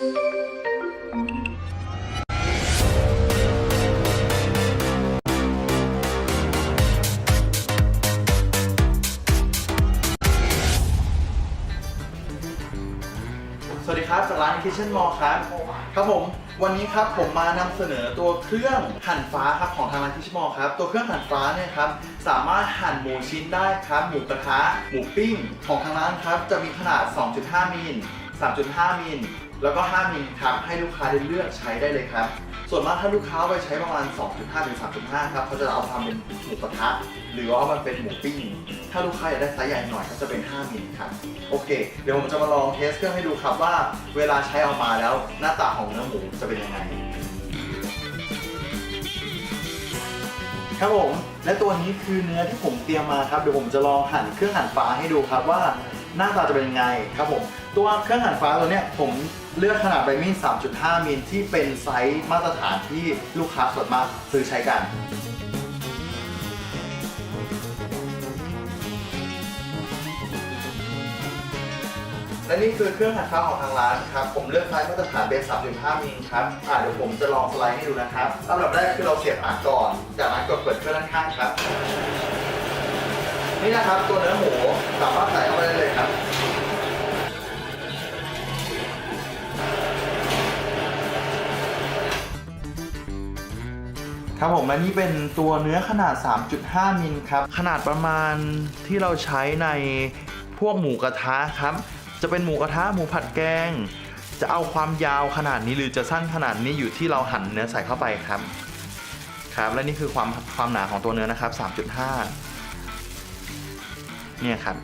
สวัสดีครับจากร้าน Kitchen Mall ครับครับผม วันนี้ครับผมมานำเสนอตัวเครื่องหั่นฟ้าครับของทางร้าน Kitchen Mall ครับตัวเครื่องหั่นฟ้าเนี่ยครับสามารถหั่นหมูชิ้นได้ครับหมูกระทะหมูปิ้งของทางร้านครับจะมีขนาด 2.5มิล 3.5 มิล แล้วก็ 5 มิลครับให้ลูกค้าได้เลือกใช้ได้เลยครับ ส่วนมากถ้าลูกค้าไปใช้ประมาณ 2.5 ถึง 3.5 ครับเขาจะเอาทำเป็นหมูกระทะหรือว่าเอามันเป็นหมูปิ้ง ถ้าลูกค้าอยากได้ไซส์ใหญ่หน่อยก็จะเป็น 5 มิลครับ โอเค เดี๋ยวผมจะมาลองเทสเครื่องให้ดูครับว่า เวลาใช้ออกมาแล้วหน้าตาของเนื้อหมูจะเป็นยังไงครับผมและตัวนี้คือเนื้อที่ผมเตรียมมาครับเดี๋ยวผมจะลองหั่นเครื่องหั่นฟ้าให้ดูครับว่า หน้าตาจะเป็นยังไงครับผม ตัวเครื่องหันฟ้าตัวเนี้ยผมเลือกขนาดใบมีด 3.5 มิลที่เป็นไซส์มาตรฐานที่ลูกค้าส่วนมากซื้อใช้กันและนี่คือเครื่องหันฟ้าของทางร้านครับ ผมเลือกไซส์มาตรฐานเป็น 3.5 มิลครับ อ่าเดี๋ยวผมจะลองสไลด์ให้ดูนะครับลำดับแรกคือเราเสียบอ่านก่อน จากนั้นกดเปิดเครื่องด้านข้างครับ นี่นะครับตัวเนื้อหมูสามารถใส่เข้าไปได้ ครับผมและนี่เป็นตัวเนื้อขนาด 3.5 มิลครับ ขนาดประมาณที่เราใช้ในพวกหมูกระทะครับ จะเป็นหมูกระทะหมูผัดแกง จะเอาความยาวขนาดนี้หรือจะสั้นขนาดนี้อยู่ที่เราหั่นเนื้อใส่เข้าไปครับ ครับ และนี่คือความความหนาของตัวเนื้อนะครับ 3.5 เนี่ยครับ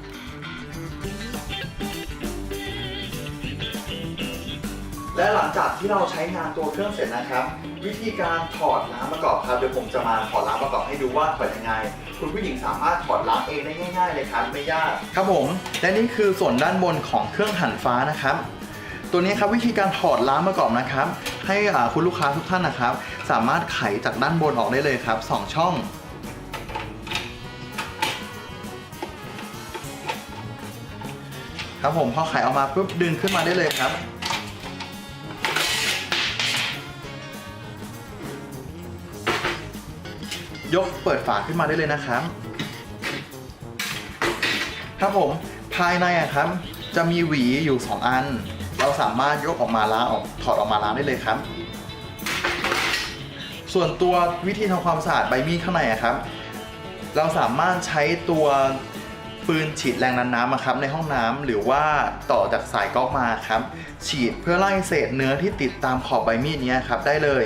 และหลังจากที่เราใช้งานตัวเครื่องเสร็จนะครับ วิธีการถอดล้างประกอบครับเดี๋ยวผมจะมาถอดล้างประกอบให้ดูว่าถอดยังไง คุณผู้หญิงสามารถถอดล้างเองได้ง่าย ๆ เลยครับไม่ยากครับผมและนี่คือส่วนด้านบนของเครื่องหั่นฟ้านะครับ ตัวนี้ครับวิธีการถอดล้างประกอบนะครับ ให้คุณลูกค้าทุกท่านนะครับ สามารถไขจากด้านบนออกได้เลยครับสองช่องครับผมพอไขออกมาปุ๊บดึงขึ้นมาได้เลยครับ ยกเปิดฝาขึ้นมาได้เลยนะครับ ครับผมภายในอะครับ จะมีหวีอยู่ 2 อัน เราสามารถยกออกมาล้างออกถอดออกมาล้างได้เลยครับ ส่วนตัววิธีทำความสะอาดใบมีดข้างในอะครับ เราสามารถใช้ตัวปืนฉีดแรงดันน้ำอะครับในห้องน้ำหรือว่าต่อจากสายก๊อกมาครับ ฉีดเพื่อไล่เศษเนื้อที่ติดตามขอบใบมีดเนี้ยครับได้เลย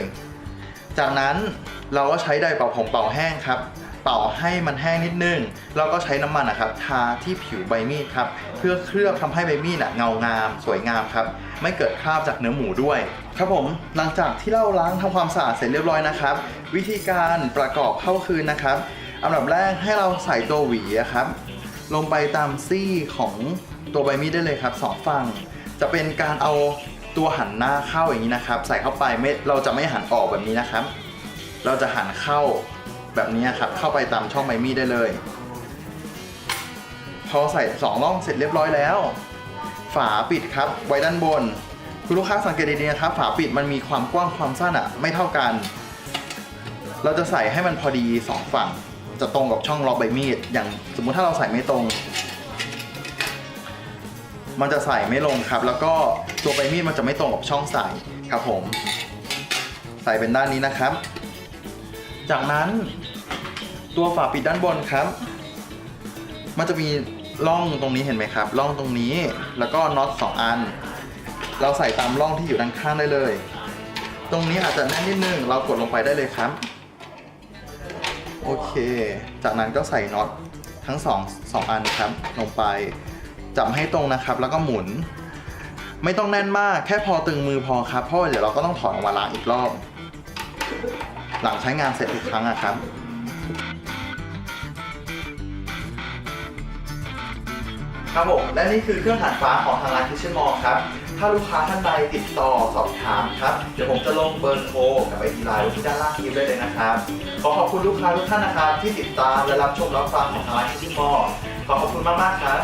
จากนั้นเราก็ใช้ไดร์เป่าผมเป่าแห้งครับ เป่าให้มันแห้งนิดนึง เราก็ใช้น้ำมันนะครับทาที่ผิวใบมีดครับ เพื่อเคลือบทำให้ใบมีดเงางาม สวยงามครับ ไม่เกิดคราบจากเนื้อหมูด้วย ครับผม หลังจากที่เราล้างทำความสะอาดเสร็จเรียบร้อยนะครับ วิธีการประกอบเข้าคืนนะครับอันดับแรกให้เราใส่ตัวหวีครับ ลงไปตามซี่ของตัวใบมีดได้เลยครับสองฝั่งจะเป็นการเอา ตัวหันหน้าเข้าอย่างนี้นะครับ ใส่เข้าไปไม่เราจะไม่หันออกแบบนี้นะครับ เราจะหันเข้าแบบนี้ครับ เข้าไปตามช่องใบมีดได้เลย พอใส่สองร่องเสร็จเรียบร้อยแล้ว ฝาปิดครับไว้ด้านบนคุณลูกค้าสังเกตดีๆนะครับ ฝาปิดมันมีความกว้างความสั้นอะไม่เท่ากัน เราจะใส่ให้มันพอดีสองฝั่ง จะตรงกับช่องล็อกใบมีด อย่างสมมุติถ้าเราใส่ไม่ตรง มันจะใส่ไม่ลงครับ แล้วก็ตัวใบมีดมันจะไม่ตรงกับช่องใส่ครับผม ใส่เป็นด้านนี้นะครับ จากนั้นตัวฝาปิดด้านบนครับ มันจะมีร่องตรงนี้เห็นไหมครับร่องตรงนี้แล้วก็น็อตสองอัน เราใส่ตามร่องที่อยู่ด้านข้างได้เลย ตรงนี้อาจจะแน่นนิดนึงเรากดลงไปได้เลยครับโอเค จากนั้นก็ใส่น็อตทั้งสองสองอันครับลงไป จับให้ตรงนะครับ แล้วก็หมุน ไม่ต้องแน่นมากแค่พอตึงมือพอครับเพราะเดี๋ยวเราก็ต้องถอดออกมาล้างอีกรอบ หลังใช้งานเสร็จทุกครั้งอะครับครับผมและนี่คือเครื่องหันฟ้าของทางร้าน Kitchen Mall ครับ ถ้าลูกค้าท่านใดติดต่อสอบถามครับ เดี๋ยวผมจะลงเบอร์โทรกับไอทีไลน์ไว้ที่ด้านล่างคลิปได้เลยนะครับ ขอขอบคุณลูกค้าทุกท่านนะครับที่ติดตามและรับชมรับฟังของทางร้าน Kitchen Mall ขอขอบคุณมาก ๆ ครับ